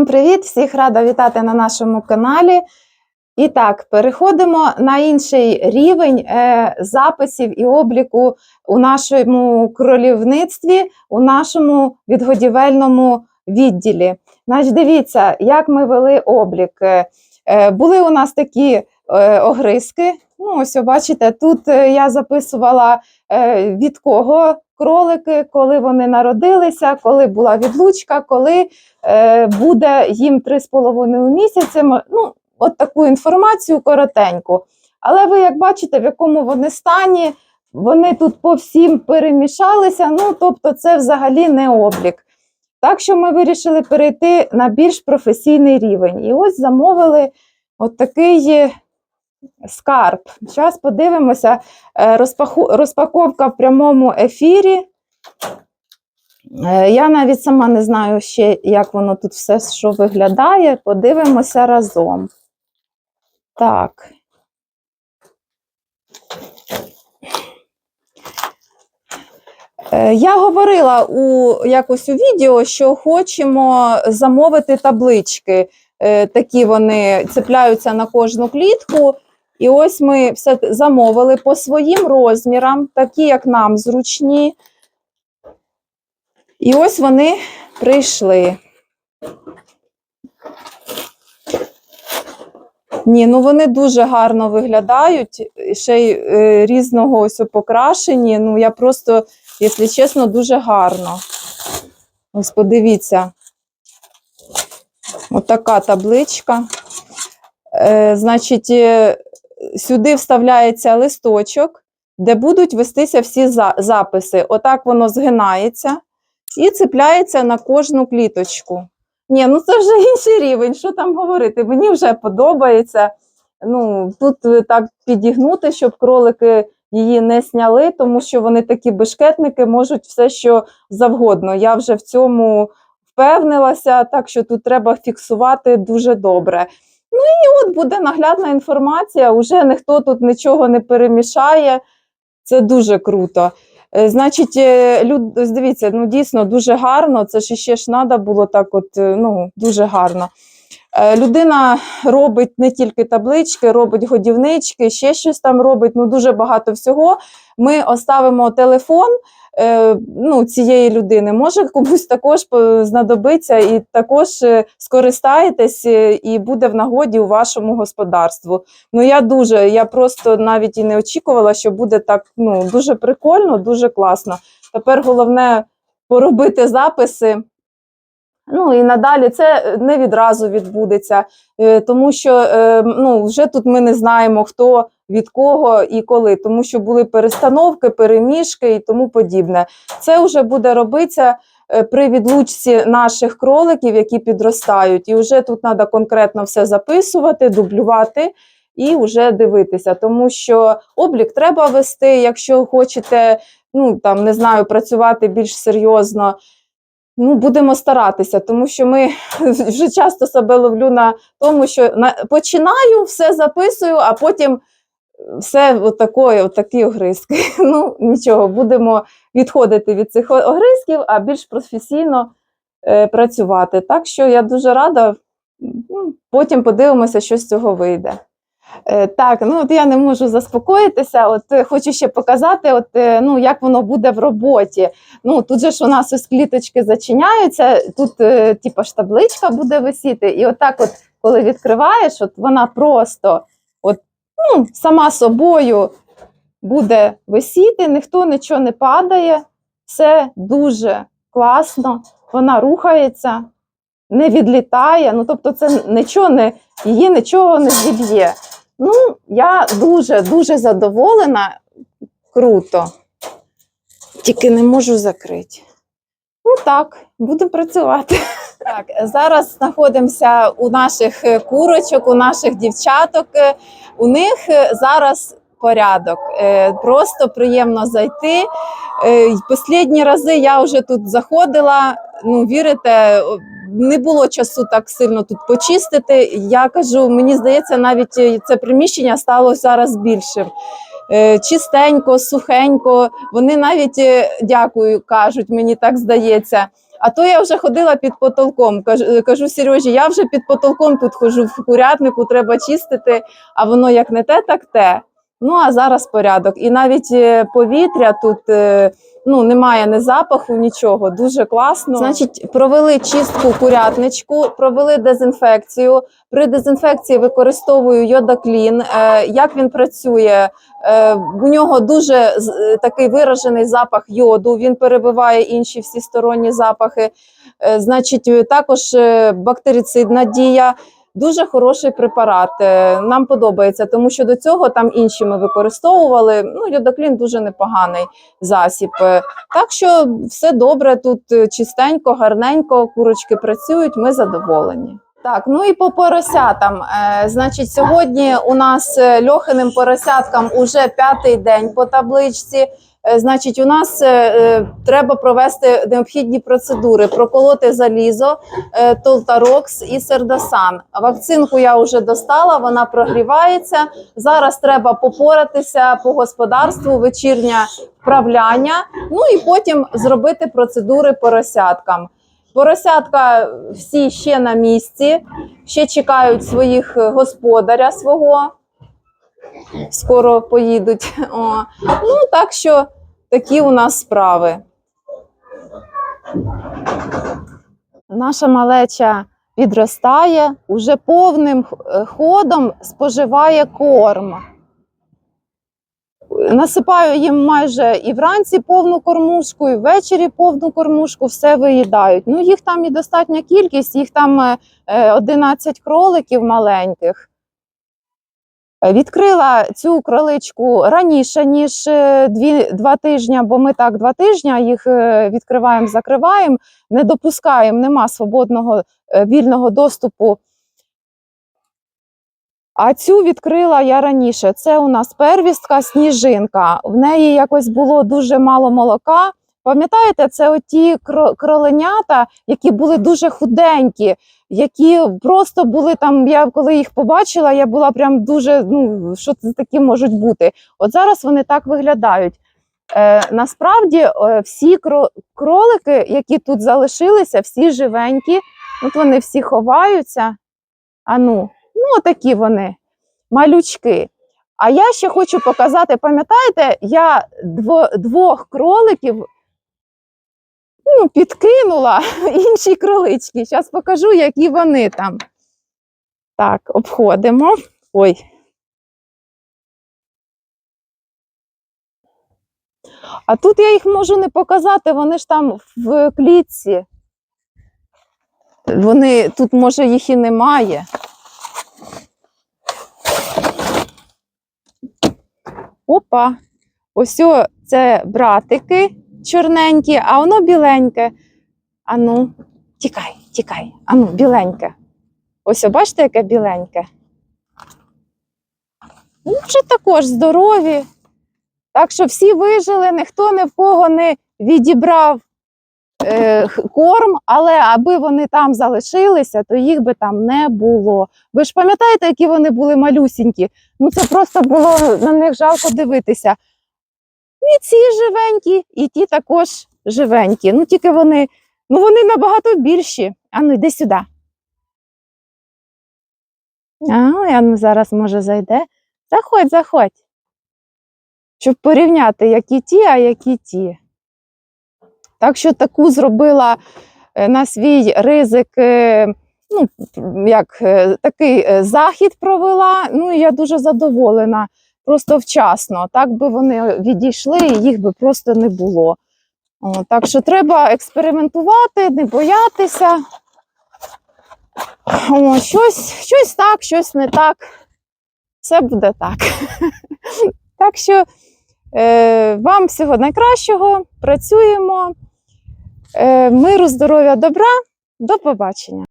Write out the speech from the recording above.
привіт! Всіх рада вітати на нашому каналі. І так, переходимо на інший рівень е, записів і обліку у нашому кролівництві, у нашому відгодівельному відділі. Значить, дивіться, як ми вели облік. Е, е, були у нас такі огризки. Ну, ось, бачите, тут я записувала від кого кролики, коли вони народилися, коли була відлучка, коли е, буде їм 3,5 місяці. Ну, от таку інформацію коротеньку. Але ви як бачите, в якому вони стані, вони тут по всім перемішалися. Ну, тобто, це взагалі не облік. Так що ми вирішили перейти на більш професійний рівень. І ось замовили от такий е, скарб. Зараз подивимося. Е, розпаху- Розпаковка в прямому ефірі. Е, Я навіть сама не знаю ще, як воно тут все що виглядає. Подивимося разом. Так. Е, Я говорила у якось у відео, що хочемо замовити таблички. Такі вони цепляються на кожну клітку. І ось ми все замовили по своїм розмірам, такі, як нам зручні. І ось вони прийшли. Ні, ну вони дуже гарно виглядають, ще й е, різного ось покрашені. Ну, я просто, якщо чесно, дуже гарно. Ось подивіться. Отака табличка. Е, значить, е, сюди вставляється листочок, де будуть вестися всі за- записи. Отак воно згинається і цепляється на кожну кліточку. Ні, ну це вже інший рівень. Що там говорити? Мені вже подобається. Ну, тут е, так підігнути, щоб кролики її не сняли, тому що вони такі бешкетники можуть все, що завгодно. Я вже в цьому впевнилася, так що тут треба фіксувати дуже добре. Ну і от буде наглядна інформація, уже ніхто тут нічого не перемішає. Це дуже круто. Е, Значить, е, люд, дивіться, ну дійсно дуже гарно. Це ж іще ж треба було так, от е, ну дуже гарно. Людина робить не тільки таблички, робить годівнички, ще щось там робить. Ну дуже багато всього. Ми оставимо телефон ну, цієї людини. Може комусь також знадобиться, і також е, скористаєтесь е, і буде в нагоді у вашому господарству. Ну я дуже, я просто навіть і не очікувала, що буде так ну, дуже прикольно, дуже класно. Тепер головне поробити записи. Ну і надалі це не відразу відбудеться, е, тому що е, ну, вже тут ми не знаємо, хто від кого і коли, тому що були перестановки, переміжки і тому подібне. Це вже буде робитися е, при відлучці наших кроликів, які підростають. І вже тут треба конкретно все записувати, дублювати і вже дивитися, тому що облік треба вести, якщо хочете, ну там не знаю, працювати більш серйозно. Ну, будемо старатися, тому що ми вже часто себе ловлю на тому, що на, починаю, все записую, а потім все отакої, отакі огризки. Ну, нічого, будемо відходити від цих огризків, а більш професійно е, працювати. Так що я дуже рада. Ну, Потім подивимося, що з цього вийде. Е, Так, ну от я не можу заспокоїтися. От е, хочу ще показати, от, е, ну, як воно буде в роботі. Ну, тут же ж у нас ось кліточки зачиняються, тут типу, ж табличка буде висіти, і отак, от, коли відкриваєш, от вона просто от, ну, сама собою буде висіти, ніхто нічого не падає. Все дуже класно, вона рухається, не відлітає. Ну, тобто, це нічого не, її нічого не зіб'є. Ну, я дуже дуже задоволена. Круто. Тільки не можу закрити. Ну так, будемо працювати. Так, зараз знаходимося у наших е, курочок, у наших дівчаток. Е, У них е, зараз порядок. Просто приємно зайти. Послідні рази я вже тут заходила. Ну, вірите, не було часу так сильно тут почистити. Я кажу, мені здається, навіть е, це приміщення стало зараз більшим. Е, Чистенько, сухенько. Вони навіть е, дякую кажуть, мені так здається. А то я вже ходила під потолком. Кажу, кажу Сережі, я вже під потолком тут хожу в курятнику, треба чистити, а воно як не те, так те. Ну а зараз порядок. І навіть е, повітря тут е, ну, немає ні запаху, нічого. Дуже класно. Значить, провели чистку курятничку, провели дезінфекцію. При дезінфекції використовую йодаклін. Е, Як він працює? У нього дуже такий виражений запах йоду. Він перебиває інші всі сторонні запахи. Значить, також бактерицидна дія. Дуже хороший препарат. Е, Нам подобається, тому що до цього там інші ми використовували. Ну, йодаклін дуже непоганий засіб. Е, Так що все добре, тут е, чистенько, гарненько, курочки працюють, ми задоволені. Так, ну і по поросятам. Значить, сьогодні у нас льохиним поросяткам уже п'ятий день по табличці. Е, Значить, у нас е, е, треба провести необхідні процедури: проколоти залізо, е, Толтарокс і Сердосан. Вакцинку я вже достала, вона прогрівається. Зараз треба попоратися по господарству, вечірнє вправляння. Ну і потім зробити процедури поросяткам. Поросятка всі ще на місці, ще чекають своїх господаря свого. Скоро поїдуть. О. Ну, так що такі у нас справи. Наша малеча підростає, уже повним е, ходом споживає корм. Насипаю їм майже і вранці повну кормушку, і ввечері повну кормушку, все виїдають. Ну, їх там і достатня кількість, їх там е, е, 11 кроликів маленьких. Е, Відкрила цю кроличку раніше, ніж е, дві, два тижні, бо ми так два тижні їх е, відкриваємо, закриваємо, не допускаємо, нема свободного вільного доступу. А цю відкрила я раніше. Це у нас первістка сніжинка. В неї якось було дуже мало молока. Пам'ятаєте, це оті кро- кроленята, які були дуже худенькі, які просто були там. Я коли їх побачила, я була прям дуже. Ну що це такі можуть бути? От зараз вони так виглядають. Е, насправді е, всі кро- кролики, які тут залишилися, всі живенькі. От вони всі ховаються. А ну, ну такі вони, малючки. А я ще хочу показати, пам'ятаєте, я дво, двох кроликів ну, підкинула інші кролички. Зараз покажу, які вони там. Так, обходимо. Ой. А тут я їх можу не показати, вони ж там в клітці. Вони тут, може, їх і немає. Опа, ось це братики чорненькі, а воно біленьке. Ану, тікай, тікай. Ану, біленьке. Ось, бачите, яке біленьке. Ну, вже також здорові. Так що всі вижили, ніхто ні в кого не відібрав е, корм, але аби вони там залишилися, то їх би там не було. Ви ж пам'ятаєте, які вони були малюсінькі? Ну це просто було на них жалко дивитися. І ці живенькі, і ті також живенькі. Ну тільки вони, ну вони набагато більші. Ану, йди сюди. А, Ану зараз може зайде. Заходь, заходь. Щоб порівняти, які ті, а які ті. Так що таку зробила е, на свій ризик, е, ну, як е, такий захід провела. Ну, і я дуже задоволена. Просто вчасно. Так би вони відійшли, і їх би просто не було. Так що треба експериментувати, не боятися. О, щось, щось так, щось не так. Все буде так. Так що е, вам всього найкращого. Працюємо. Е, миру, здоров'я, добра. До побачення.